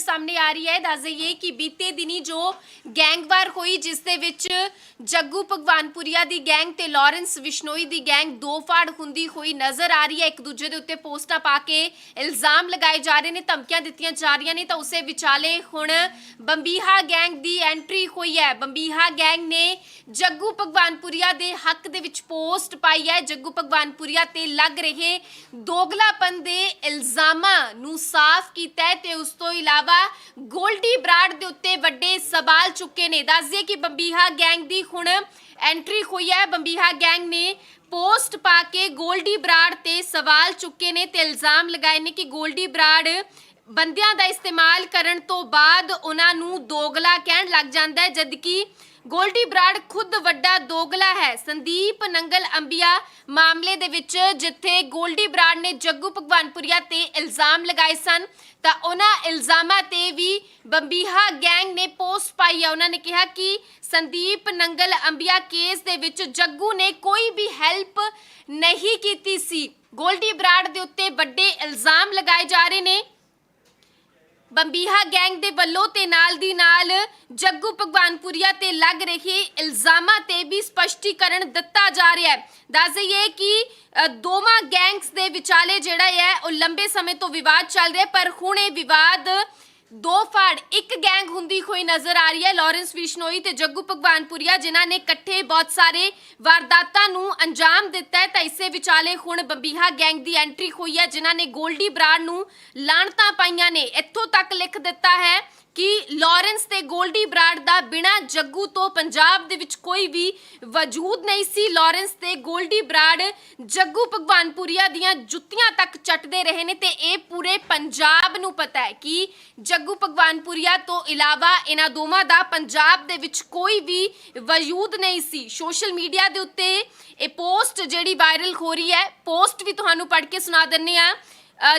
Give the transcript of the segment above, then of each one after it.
ਸਾਹਮਣੇ ਆ ਰਹੀ ਹੈ। ਦੱਸ ਦਈਏ ਕਿ ਬੀਤੇ ਦਿਨੀ ਜੋ ਗੈਂਗਵਾਰ ਹੋਈ, ਜਿਸ ਦੇ ਵਿੱਚ ਜੱਗੂ ਭਗਵਾਨਪੁਰੀਆ ਦੀ ਗੈਂਗ ਤੇ ਲਾਰੈਂਸ ਵਿਸ਼ਨੋਈ ਦੀ ਗੈਂਗ ਦੋ ਫਾੜ ਹੁੰਦੀ ਹੋਈ ਨਜ਼ਰ ਆ ਰਹੀ ਹੈ। ਇੱਕ ਦੂਜੇ ਦੇ ਉੱਤੇ ਪੋਸਟਾਂ ਪਾ ਕੇ ਇਲਜ਼ਾਮ ਲਗਾਏ ਜਾ ਰਹੇ ਨੇ, ਧਮਕੀਆਂ ਦਿੱਤੀਆਂ ਜਾ ਰਹੀਆਂ ਨੇ। ਤਾਂ ਉਸੇ ਵਿਚਾਲੇ ਹੁਣ ਬੰਬੀਹਾ ਗੈਂਗ ਦੀ ਐਂਟਰੀ ਹੋਈ ਹੈ। ਬੰਬੀਹਾ ਗੈਂਗ ਨੇ ਜੱਗੂ ਭਗਵਾਨਪੁਰੀਆ ਦੇ ਹੱਕ ਦੇ ਵਿੱਚ ਪੋਸਟ ਪਾਈ ਹੈ। ਜੱਗੂ ਭਗਵਾਨਪੁਰੀਆ ਤੇ ਲੱਗ ਰਹੇ ਦੋਗਲਾਪਨ ਦੇ ਇਲਜ਼ਾਮਾਂ ਨੂੰ ਸਾਫ਼ ਕੀਤਾ ਤੇ ਉਸ ਤੋਂ ਇਲਾਵਾ ਗੋਲਡੀ ਬਰਾਡ ਦੇ ਉੱਤੇ ਵੱਡੇ ਸਵਾਲ ਚੁੱਕੇ ਨੇ। ਦੱਸਦੇ ਕਿ ਬੰਬੀਹਾ ਗੈਂਗ ਦੀ ਹੁਣ ਐਂਟਰੀ ਹੋਈ ਹੈ। ਬੰਬੀਹਾ ਗੈਂਗ ਨੇ ਪੋਸਟ ਪਾ ਕੇ ਗੋਲਡੀ ਬਰਾਡ ਤੇ ਸਵਾਲ ਚੁੱਕੇ ਨੇ ਤੇ ਇਲਜ਼ਾਮ ਲਗਾਏ ਨੇ ਕਿ ਗੋਲਡੀ ਬਰਾਡ ਬੰਦਿਆਂ ਦਾ ਇਸਤੇਮਾਲ ਕਰਨ ਤੋਂ ਬਾਅਦ ਉਹਨਾਂ ਨੂੰ ਦੋਗਲਾ ਕਹਿਣ ਲੱਗ ਜਾਂਦਾ ਹੈ, ਜਦਕਿ ਗੋਲਡੀ ਬਰਾੜ ਖੁਦ ਵੱਡਾ ਦੋਗਲਾ ਹੈ। ਸੰਦੀਪ ਨੰਗਲ ਅੰਬੀਆ ਮਾਮਲੇ ਦੇ ਵਿੱਚ ਜਿੱਥੇ ਗੋਲਡੀ ਬਰਾੜ ਨੇ ਜੱਗੂ ਭਗਵਾਨਪੁਰੀਆ ਤੇ ਇਲਜ਼ਾਮ ਲਗਾਏ ਸਨ, ਤਾਂ ਉਹਨਾਂ ਇਲਜ਼ਾਮਾਂ ਤੇ ਵੀ ਬੰਬੀਹਾ ਗੈਂਗ ਨੇ ਪੋਸਟ ਪਾਈ ਹੈ ਉਹਨਾਂ ਨੇ ਕਿਹਾ ਕਿ ਸੰਦੀਪ ਨੰਗਲ ਅੰਬੀਆ ਕੇਸ ਦੇ ਵਿੱਚ ਜੱਗੂ ਨੇ ਕੋਈ ਵੀ ਹੈਲਪ ਨਹੀਂ ਕੀਤੀ ਸੀ। ਗੋਲਡੀ ਬਰਾੜ ਦੇ ਉੱਤੇ ਵੱਡੇ ਇਲਜ਼ਾਮ ਲਗਾਏ ਜਾ ਰਹੇ ਨੇ। ਬੰਬੀਹਾ ਗੈਂਗ ਦੇ ਵੱਲੋਂ ਤੇ ਨਾਲ ਦੀ ਨਾਲ ਜੱਗੂ ਭਗਵਾਨਪੁਰੀਆ ਤੇ ਲੱਗ ਰਹੇ ਇਲਜ਼ਾਮਾਂ ਤੇ ਵੀ ਸਪਸ਼ਟੀਕਰਨ ਦਿੱਤਾ ਜਾ ਰਿਹਾ ਹੈ। ਦੱਸ ਦਈਏ ਕਿ ਦੋਵਾਂ ਗੈਂਗਸ ਦੇ ਵਿਚਾਲੇ ਜਿਹੜਾ ਹੈ, ਉਹ ਲੰਬੇ ਸਮੇਂ ਤੋਂ ਵਿਵਾਦ ਚੱਲ ਰਿਹਾ ਪਰ ਹੁਣ ਇਹ ਵਿਵਾਦ ਦੋ ਫਾੜ, ਇੱਕ ਗੈਂਗ ਹੁੰਦੀ ਹੋਈ ਨਜ਼ਰ ਆ ਰਹੀ ਹੈ ਲਾਰੈਂਸ ਵਿਸ਼ਨੋਈ ਤੇ ਜੱਗੂ ਭਗਵਾਨਪੁਰੀਆ, ਜਿਨ੍ਹਾਂ ਨੇ ਇਕੱਠੇ ਬਹੁਤ ਸਾਰੇ ਵਾਰਦਾਤਾਂ ਨੂੰ ਅੰਜਾਮ ਦਿੱਤਾ ਹੈ। ਤਾਂ ਇਸੇ ਵਿਚਾਲੇ ਹੁਣ ਬੰਬੀਹਾ ਗੈਂਗ ਦੀ ਐਂਟਰੀ ਹੋਈ ਹੈ, ਜਿਨ੍ਹਾਂ ਨੇ ਗੋਲਡੀ ਬਰਾੜ ਨੂੰ ਲਾਣਤਾਂ ਪਾਈਆਂ ਨੇ। ਇੱਥੋਂ ਤੱਕ ਲਿਖ ਦਿੱਤਾ ਹੈ ਕਿ ਲਾਰੈਂਸ ਤੇ ਗੋਲਡੀ ਬਰਾੜ ਦਾ ਬਿਨਾ ਜੱਗੂ ਤੋਂ ਪੰਜਾਬ ਦੇ ਵਿੱਚ ਕੋਈ ਵੀ ਵਜੂਦ ਨਹੀਂ ਸੀ। ਲਾਰੈਂਸ ਤੇ ਗੋਲਡੀ ਬਰਾੜ ਜੱਗੂ ਭਗਵਾਨਪੁਰੀਆ ਦੀਆਂ ਜੁੱਤੀਆਂ ਤੱਕ ਚੱਟਦੇ ਰਹੇ ਨੇ ਤੇ ਇਹ ਪੂਰੇ ਪੰਜਾਬ ਨੂੰ ਪਤਾ ਹੈ ਕਿ ਜੱਗੂ ਭਗਵਾਨਪੁਰੀਆ ਤੋਂ ਇਲਾਵਾ ਇਹਨਾਂ ਦੋਵਾਂ ਦਾ ਪੰਜਾਬ ਦੇ ਵਿੱਚ ਕੋਈ ਵੀ ਵਜੂਦ ਨਹੀਂ ਸੀ। ਸੋਸ਼ਲ ਮੀਡੀਆ ਦੇ ਉੱਤੇ ਇਹ ਪੋਸਟ ਜਿਹੜੀ ਵਾਇਰਲ ਹੋ ਰਹੀ ਹੈ, ਪੋਸਟ ਵੀ ਤੁਹਾਨੂੰ ਪੜ੍ਹ ਕੇ ਸੁਣਾ ਦਿੰਨੇ ਆ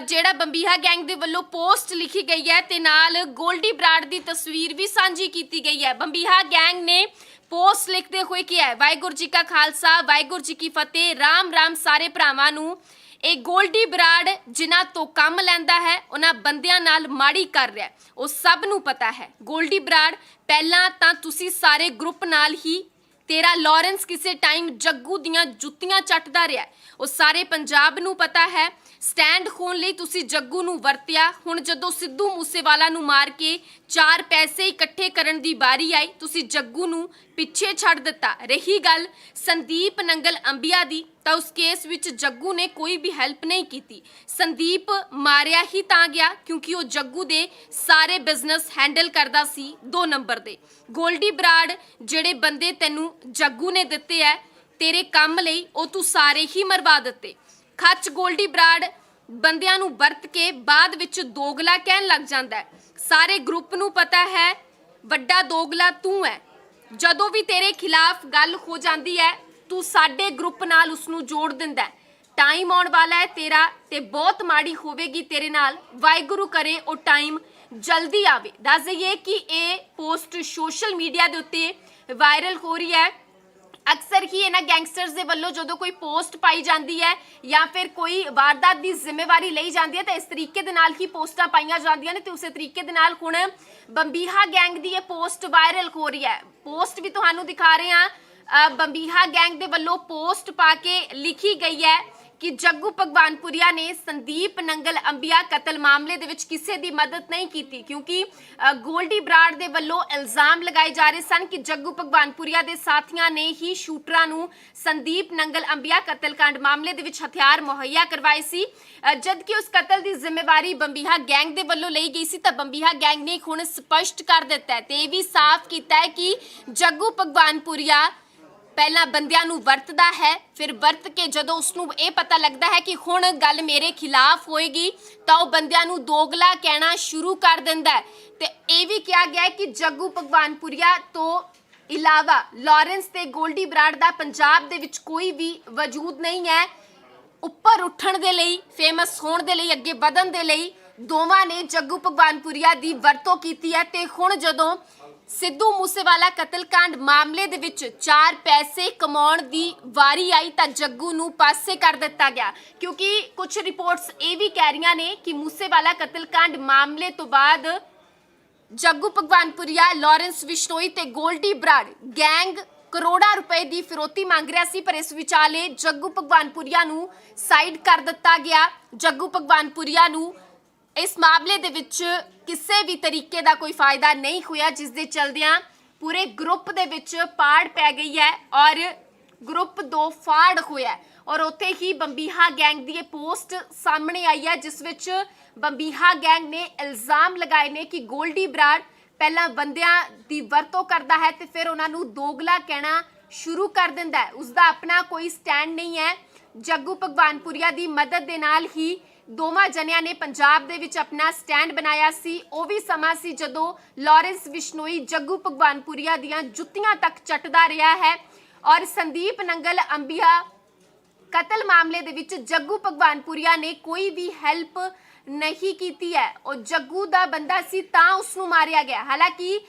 ਜਿਹੜਾ ਬੰਬੀਹਾ ਗੈਂਗ ਦੇ ਵੱਲੋਂ ਪੋਸਟ ਲਿਖੀ ਗਈ ਹੈ ਤੇ ਨਾਲ ਗੋਲਡੀ ਬਰਾੜ ਦੀ ਤਸਵੀਰ ਵੀ ਸਾਂਝੀ ਕੀਤੀ ਗਈ ਹੈ। ਬੰਬੀਹਾ ਗੈਂਗ ਨੇ ਪੋਸਟ ਲਿਖਦੇ ਹੋਏ ਕਿਹਾ ਹੈ, ਵਾਹਿਗੁਰੂ ਜੀ ਕਾ ਖਾਲਸਾ, ਵਾਹਿਗੁਰੂ ਜੀ ਕੀ ਫਤਿਹ ਰਾਮ ਰਾਮ ਸਾਰੇ ਭਰਾਵਾਂ ਨੂੰ। ਇਹ ਗੋਲਡੀ ਬਰਾੜ ਜਿਨ੍ਹਾਂ ਤੋਂ ਕੰਮ ਲੈਂਦਾ ਹੈ, ਉਹਨਾਂ ਬੰਦਿਆਂ ਨਾਲ ਮਾੜੀ ਕਰ ਰਿਹਾ ਉਹ ਸਭ ਨੂੰ ਪਤਾ ਹੈ। ਗੋਲਡੀ ਬਰਾੜ, ਪਹਿਲਾਂ ਤਾਂ ਤੁਸੀਂ ਸਾਰੇ ਗਰੁੱਪ ਨਾਲ ਹੀ ਤੇਰਾ ਲਾਰੈਂਸ ਕਿਸੇ ਟਾਈਮ ਜੱਗੂ ਦੀਆਂ ਜੁੱਤੀਆਂ ਚੱਟਦਾ ਰਿਹਾ ਉਹ ਸਾਰੇ ਪੰਜਾਬ ਨੂੰ ਪਤਾ ਹੈ। ਸਟੈਂਡ ਹੋਣ ਲਈ ਤੁਸੀਂ ਜੱਗੂ ਨੂੰ ਵਰਤਿਆ। ਹੁਣ ਜਦੋਂ ਸਿੱਧੂ ਮੂਸੇਵਾਲਾ ਨੂੰ ਮਾਰ ਕੇ ਚਾਰ ਪੈਸੇ ਇਕੱਠੇ ਕਰਨ ਦੀ ਵਾਰੀ ਆਈ, ਤੁਸੀਂ ਜੱਗੂ ਨੂੰ ਪਿੱਛੇ ਛੱਡ ਦਿੱਤਾ। ਰਹੀ ਗੱਲ ਸੰਦੀਪ ਨੰਗਲ ਅੰਬੀਆ ਦੀ, ਤਾਂ ਉਸ ਕੇਸ ਵਿੱਚ ਜੱਗੂ ਨੇ ਕੋਈ ਵੀ ਹੈਲਪ ਨਹੀਂ ਕੀਤੀ। ਸੰਦੀਪ ਮਾਰਿਆ ਹੀ ਤਾਂ ਗਿਆ, ਕਿਉਂਕਿ ਉਹ ਜੱਗੂ ਦੇ ਸਾਰੇ ਬਿਜ਼ਨਸ ਹੈਂਡਲ ਕਰਦਾ ਸੀ ਦੋ ਨੰਬਰ ਦੇ। ਗੋਲਡੀ ਬਰਾੜ, ਜਿਹੜੇ ਬੰਦੇ ਤੈਨੂੰ ਜੱਗੂ ਨੇ ਦਿੱਤੇ ਐ, ਤੇਰੇ ਕੰਮ ਲਈ ਉਹ ਤੂੰ ਸਾਰੇ ਹੀ ਮਰਵਾ ਦਿੱਤੇ। ਖੱਚ ਗੋਲਡੀ ਬਰਾੜ ਬੰਦਿਆਂ ਨੂੰ ਵਰਤ ਕੇ ਬਾਅਦ ਵਿੱਚ ਦੋਗਲਾ ਕਹਿਣ ਲੱਗ ਜਾਂਦਾ ਹੈ ਸਾਰੇ ਗਰੁੱਪ ਨੂੰ ਪਤਾ ਹੈ, ਵੱਡਾ ਦੋਗਲਾ ਤੂੰ ਹੈ ਜਦੋਂ ਵੀ ਤੇਰੇ ਖਿਲਾਫ ਗੱਲ ਹੋ ਜਾਂਦੀ ਹੈ, ਤੂੰ ਸਾਡੇ ਗਰੁੱਪ ਨਾਲ ਉਸ ਨੂੰ ਜੋੜ ਦਿੰਦਾ ਹੈ। ਟਾਈਮ ਆਉਣ ਵਾਲਾ ਹੈ ਤੇਰਾ ਤੇ ਬਹੁਤ ਮਾੜੀ ਹੋਵੇਗੀ ਤੇਰੇ ਨਾਲ। ਵਾਹਿਗੁਰੂ ਕਰੇ ਉਹ ਟਾਈਮ ਜਲਦੀ ਆਵੇ। ਦੱਸ ਦਈਏ ਕਿ ਇਹ ਪੋਸਟ ਸੋਸ਼ਲ ਮੀਡੀਆ ਦੇ ਉੱਤੇ ਵਾਇਰਲ ਹੋ ਰਹੀ ਹੈ। ਅਕਸਰ ਹੀ ਇਹਨਾਂ ਗੈਂਗਸਟਰਸ ਦੇ ਵੱਲੋਂ ਜਦੋਂ ਕੋਈ ਪੋਸਟ ਪਾਈ ਜਾਂਦੀ ਹੈ ਜਾਂ ਫਿਰ ਕੋਈ ਵਾਰਦਾਤ ਦੀ ਜ਼ਿੰਮੇਵਾਰੀ ਲਈ ਜਾਂਦੀ ਹੈ ਤਾਂ ਇਸ ਤਰੀਕੇ ਦੇ ਨਾਲ ਹੀ ਪੋਸਟਾਂ ਪਾਈਆਂ ਜਾਂਦੀਆਂ ਨੇ ਤੇ ਉਸੇ ਤਰੀਕੇ ਦੇ ਨਾਲ ਹੁਣ ਬੰਬੀਹਾ ਗੈਂਗ ਦੀ ਇਹ ਪੋਸਟ ਵਾਇਰਲ ਹੋ ਰਹੀ ਹੈ। ਪੋਸਟ ਵੀ ਤੁਹਾਨੂੰ ਦਿਖਾ ਰਹੇ ਹਾਂ। ਬੰਬੀਹਾ ਗੈਂਗ ਦੇ ਵੱਲੋਂ ਪੋਸਟ ਪਾ ਕੇ ਲਿਖੀ ਗਈ ਹੈ। ਕਿ ਜੱਗੂ ਭਗਵਾਨਪੁਰੀਆ ਨੇ ਸੰਦੀਪ ਨੰਗਲ ਅੰਬੀਆ ਕਤਲ ਮਾਮਲੇ ਦੇ ਵਿੱਚ ਕਿਸੇ ਦੀ ਮਦਦ ਨਹੀਂ ਕੀਤੀ ਕਿਉਂਕਿ ਅ, ਗੋਲਡੀ ਬਰਾੜ ਦੇ ਵੱਲੋਂ ਇਲਜ਼ਾਮ ਲਗਾਏ ਜਾ ਰਹੇ ਸਨ ਕਿ ਜੱਗੂ ਭਗਵਾਨਪੁਰੀਆ ਦੇ ਸਾਥੀਆਂ ਨੇ ਹੀ ਸ਼ੂਟਰਾਂ ਨੂੰ ਸੰਦੀਪ ਨੰਗਲ ਅੰਬੀਆ ਕਤਲकांड ਮਾਮਲੇ ਦੇ ਵਿੱਚ ਹਥਿਆਰ ਮੁਹੱਈਆ ਕਰਵਾਏ ਸੀ। ਅ, ਜਦਕਿ ਉਸ ਕਤਲ ਦੀ ਜ਼ਿੰਮੇਵਾਰੀ ਬੰਬੀਹਾ ਗੈਂਗ ਦੇ ਵੱਲੋਂ ਲਈ ਗਈ ਸੀ ਤਾਂ ਬੰਬੀਹਾ ਗੈਂਗ ਨੇ ਹੁਣ ਸਪਸ਼ਟ ਕਰ ਦਿੱਤਾ ਹੈ ਤੇ ਇਹ ਵੀ ਸਾਫ਼ ਕੀਤਾ ਹੈ ਕਿ ਜੱਗੂ ਭਗਵਾਨਪੁਰੀਆ ਪਹਿਲਾਂ ਬੰਦਿਆਂ ਨੂੰ ਵਰਤਦਾ ਹੈ, ਫਿਰ ਵਰਤ ਕੇ ਜਦੋਂ ਉਸ ਨੂੰ ਇਹ ਪਤਾ ਲੱਗਦਾ ਹੈ ਕਿ ਹੁਣ ਗੱਲ ਮੇਰੇ ਖਿਲਾਫ ਹੋਏਗੀ, ਤਾਂ ਉਹ ਬੰਦਿਆਂ ਨੂੰ ਦੋਗਲਾ ਕਹਿਣਾ ਸ਼ੁਰੂ ਕਰ ਦਿੰਦਾ ਹੈ। ਤੇ ਇਹ ਵੀ ਕਿਹਾ ਗਿਆ ਹੈ ਕਿ ਜੱਗੂ ਭਗਵਾਨਪੁਰੀਆ ਤੋਂ ਇਲਾਵਾ ਲਾਰੈਂਸ ਤੇ ਗੋਲਡੀ ਬਰਾੜ ਦਾ ਪੰਜਾਬ ਦੇ ਵਿੱਚ ਕੋਈ ਵੀ ਵਜੂਦ ਨਹੀਂ ਹੈ। ਉੱਪਰ ਉੱਠਣ ਦੇ ਲਈ ਫੇਮਸ ਹੋਣ ਦੇ ਲਈ, ਅੱਗੇ ਵਧਣ ਦੇ ਲਈ ਦੋਵਾਂ ਨੇ ਜੱਗੂ ਭਗਵਾਨਪੁਰੀਆ ਦੀ ਵਰਤੋਂ ਕੀਤੀ ਹੈ ਤੇ ਹੁਣ ਜਦੋਂ ਸਿੱਧੂ ਮੂਸੇਵਾਲਾ ਕਤਲकांड ਮਾਮਲੇ ਦੇ ਵਿੱਚ ਚਾਰ ਪੈਸੇ ਕਮਾਉਣ ਦੀ ਵਾਰੀ ਆਈ ਤਾਂ ਜੱਗੂ ਨੂੰ ਪਾਸੇ ਕਰ ਦਿੱਤਾ ਗਿਆ। ਕਿਉਂਕਿ ਕੁਝ ਰਿਪੋਰਟਸ ਇਹ ਵੀ ਕਹਿ ਰਹੀਆਂ ਨੇ ਕਿ ਮੂਸੇਵਾਲਾ ਕਤਲकांड ਮਾਮਲੇ ਤੋਂ ਬਾਅਦ ਜੱਗੂ ਭਗਵਾਨਪੁਰੀਆ, ਲਾਰੈਂਸ ਵਿਸ਼ਨੋਈ ਤੇ ਗੋਲਡੀ ਬਰਾੜ ਗੈਂਗ ਕਰੋੜਾਂ ਰੁਪਏ ਦੀ ਫਿਰੋਤੀ ਮੰਗ ਰਿਹਾ ਸੀ, ਪਰ ਇਸ ਵਿਚਾਲੇ ਜੱਗੂ ਭਗਵਾਨਪੁਰੀਆ ਨੂੰ ਸਾਈਡ ਕਰ ਦਿੱਤਾ ਗਿਆ। ਜੱਗੂ ਭਗਵਾਨਪੁਰੀਆ ਨੂੰ ਇਸ ਮਾਮਲੇ ਦੇ ਵਿੱਚ ਕਿਸੇ ਵੀ ਤਰੀਕੇ ਦਾ ਕੋਈ ਫਾਇਦਾ ਨਹੀਂ ਹੋਇਆ, ਜਿਸ ਦੇ ਚਲਦਿਆਂ ਪੂਰੇ ਗਰੁੱਪ ਦੇ ਵਿੱਚ ਪਾੜ ਪੈ ਗਈ ਹੈ ਔਰ ਗਰੁੱਪ ਦੋ ਫਾੜ ਹੋਇਆ ਔਰ ਉੱਥੇ ਹੀ ਬੰਬੀਹਾ ਗੈਂਗ ਦੀ ਇਹ ਪੋਸਟ ਸਾਹਮਣੇ ਆਈ ਹੈ, ਜਿਸ ਵਿੱਚ ਬੰਬੀਹਾ ਗੈਂਗ ਨੇ ਇਲਜ਼ਾਮ ਲਗਾਏ ਨੇ ਕਿ ਗੋਲਡੀ ਬਰਾੜ ਪਹਿਲਾਂ ਬੰਦਿਆਂ ਦੀ ਵਰਤੋਂ ਕਰਦਾ ਹੈ ਤੇ ਫਿਰ ਉਹਨਾਂ ਨੂੰ ਦੋਗਲਾ ਕਹਿਣਾ ਸ਼ੁਰੂ ਕਰ ਦਿੰਦਾ ਹੈ। ਉਸ ਦਾ ਆਪਣਾ ਕੋਈ ਸਟੈਂਡ ਨਹੀਂ ਹੈ। ਜੱਗੂ ਭਗਵਾਨਪੁਰੀਆ ਦੀ ਮਦਦ ਦੇ ਨਾਲ ਹੀ ਦੋਵਾਂ ਜਣਿਆਂ ਨੇ ਪੰਜਾਬ ਦੇ ਵਿੱਚ ਆਪਣਾ ਸਟੈਂਡ ਬਣਾਇਆ ਸੀ। ਉਹ ਵੀ ਸਮਾਂ ਸੀ ਜਦੋਂ ਲਾਰੈਂਸ ਵਿਸ਼ਨੋਈ ਜੱਗੂ ਭਗਵਾਨਪੁਰੀਆ ਦੀਆਂ ਜੁੱਤੀਆਂ ਤੱਕ ਚੱਟਦਾ ਰਿਹਾ ਹੈ। ਔਰ ਸੰਦੀਪ ਨੰਗਲ ਅੰਬੀਆ ਕਤਲ ਮਾਮਲੇ ਦੇ ਵਿੱਚ ਜੱਗੂ ਭਗਵਾਨਪੁਰੀਆ ਨੇ ਕੋਈ ਵੀ ਹੈਲਪ ਨਹੀਂ ਕੀਤੀ ਹੈ। ਉਹ ਜੱਗੂ ਦਾ ਬੰਦਾ ਸੀ ਤਾਂ ਉਸ ਨੂੰ ਮਾਰਿਆ ਗਿਆ। ਹਾਲਾਂਕਿ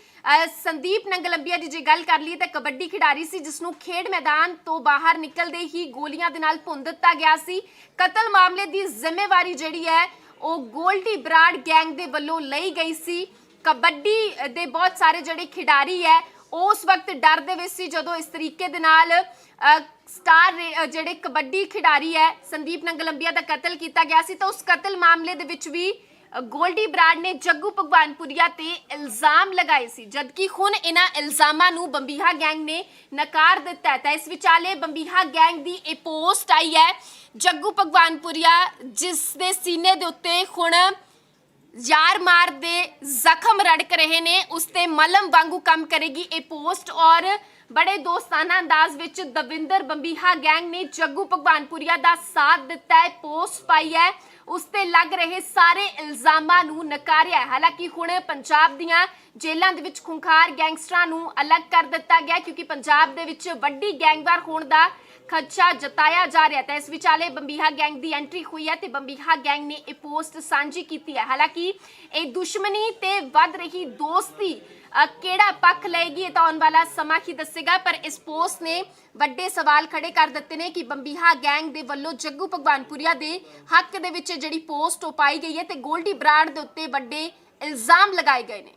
ਸੰਦੀਪ ਨੰਗਲੰਬੀਆ ਦੀ ਜੇ ਗੱਲ ਕਰ ਲਈ ਤਾਂ ਕਬੱਡੀ ਖਿਡਾਰੀ ਸੀ ਜਿਸ ਨੂੰ ਖੇਡ ਮੈਦਾਨ ਤੋਂ ਬਾਹਰ ਨਿਕਲਦੇ ਹੀ ਗੋਲੀਆਂ ਦੇ ਨਾਲ ਭੁੰਨ ਦਿੱਤਾ ਗਿਆ ਸੀ। ਕਤਲ ਮਾਮਲੇ ਦੀ ਜ਼ਿੰਮੇਵਾਰੀ ਜਿਹੜੀ ਹੈ, ਉਹ ਗੋਲਡੀ ਬਰਾੜ ਗੈਂਗ ਦੇ ਵੱਲੋਂ ਲਈ ਗਈ ਸੀ। ਕਬੱਡੀ ਦੇ ਬਹੁਤ ਸਾਰੇ ਜਿਹੜੇ ਖਿਡਾਰੀ ਹੈ ਉਸ ਵਕਤ ਡਰ ਦੇ ਵਿੱਚ ਸੀ ਜਦੋਂ ਇਸ ਤਰੀਕੇ ਦੇ ਨਾਲ ਸਟਾਰ ਜਿਹੜੇ ਕਬੱਡੀ ਖਿਡਾਰੀ ਹੈ, ਸੰਦੀਪ ਨੰਗਲੰਬੀਆ ਦਾ ਕਤਲ ਕੀਤਾ ਗਿਆ ਸੀ ਤਾਂ ਉਸ ਕਤਲ ਮਾਮਲੇ ਦੇ ਵਿੱਚ ਵੀ ਗੋਲਡੀ ਬਰਾੜ ਨੇ ਜੱਗੂ ਭਗਵਾਨਪੁਰੀਆ ਤੇ ਇਲਜ਼ਾਮ ਲਗਾਏ ਸੀ। ਜਦਕਿ ਹੁਣ ਇਹਨਾਂ ਇਲਜ਼ਾਮਾਂ ਨੂੰ ਬੰਬੀਹਾ ਗੈਂਗ ਨੇ ਨਕਾਰ ਦਿੱਤਾ ਤਾਂ ਇਸ ਵਿਚਾਲੇ ਬੰਬੀਹਾ ਗੈਂਗ ਦੀ ਇਹ ਪੋਸਟ ਆਈ ਹੈ, ਜੱਗੂ ਭਗਵਾਨਪੁਰੀਆ, ਜਿਸ ਦੇ ਸੀਨੇ ਦੇ ਉੱਤੇ ਹੁਣ ਯਾਰ ਮਾਰ ਦੇ ਜ਼ਖਮ ਰੜਕ ਰਹੇ ਨੇ, ਉਸ ਤੇ ਮਲਮ ਵਾਂਗੂ ਕੰਮ ਕਰੇਗੀ ਇਹ ਪੋਸਟ ਔਰ ਬੜੇ ਦੋਸਤਾਨਾ ਅੰਦਾਜ਼ ਵਿੱਚ ਦਵਿੰਦਰ ਬੰਬੀਹਾ ਗੈਂਗ ਨੇ ਜੱਗੂ ਭਗਵਾਨਪੁਰੀਆ ਦਾ ਸਾਥ ਦਿੱਤਾ ਹੈ, ਪੋਸਟ ਪਾਈ ਹੈ। ਉਸ ਤੇ ਲੱਗ ਰਹੇ ਸਾਰੇ ਇਲਜ਼ਾਮਾਂ ਨੂੰ ਨਕਾਰਿਆ ਹੈ। ਹਾਲਾਂਕਿ ਹੁਣ ਪੰਜਾਬ ਦੀਆਂ ਜੇਲ੍ਹਾਂ ਦੇ ਵਿੱਚ ਖੁੰਖਾਰ ਗੈਂਗਸਟਰਾਂ ਨੂੰ ਅਲੱਗ ਕਰ ਦਿੱਤਾ ਗਿਆ ਕਿਉਂਕਿ ਪੰਜਾਬ ਦੇ ਵਿੱਚ ਵੱਡੀ ਗੈਂਗਵਾਰ ਹੋਣ ਦਾ ਖਦਸ਼ਾ ਜਤਾਇਆ ਜਾ ਰਿਹਾ ਤਾਂ ਇਸ ਵਿਚਾਲੇ ਬੰਬੀਹਾ ਗੈਂਗ ਦੀ ਐਂਟਰੀ ਹੋਈ ਹੈ ਤੇ ਬੰਬੀਹਾ ਗੈਂਗ ਨੇ ਇਹ ਪੋਸਟ ਸਾਂਝੀ ਕੀਤੀ ਹੈ। ਹਾਲਾਂਕਿ ਇਹ ਦੁਸ਼ਮਣੀ ਤੇ ਵੱਧ ਰਹੀ ਦੋਸਤੀ ਕਿਹੜਾ ਪੱਖ ਲਏਗੀ ਇਹ ਤਾਂ ਆਉਣ ਵਾਲਾ ਸਮਾਂ ਹੀ ਦੱਸੇਗਾ। ਪਰ ਇਸ ਪੋਸਟ ਨੇ ਵੱਡੇ ਸਵਾਲ ਖੜੇ ਕਰ ਦਿੱਤੇ ਨੇ ਕਿ ਬੰਬੀਹਾ ਗੈਂਗ ਦੇ ਵੱਲੋਂ ਜੱਗੂ ਭਗਵਾਨਪੁਰੀਆ ਦੇ ਹੱਕ ਦੇ ਵਿੱਚ ਜਿਹੜੀ ਪੋਸਟ ਉਹ ਪਾਈ ਗਈ ਹੈ ਤੇ ਗੋਲਡੀ ਬਰਾੜ ਦੇ ਉੱਤੇ ਵੱਡੇ ਇਲਜ਼ਾਮ ਲਗਾਏ ਗਏ ਨੇ।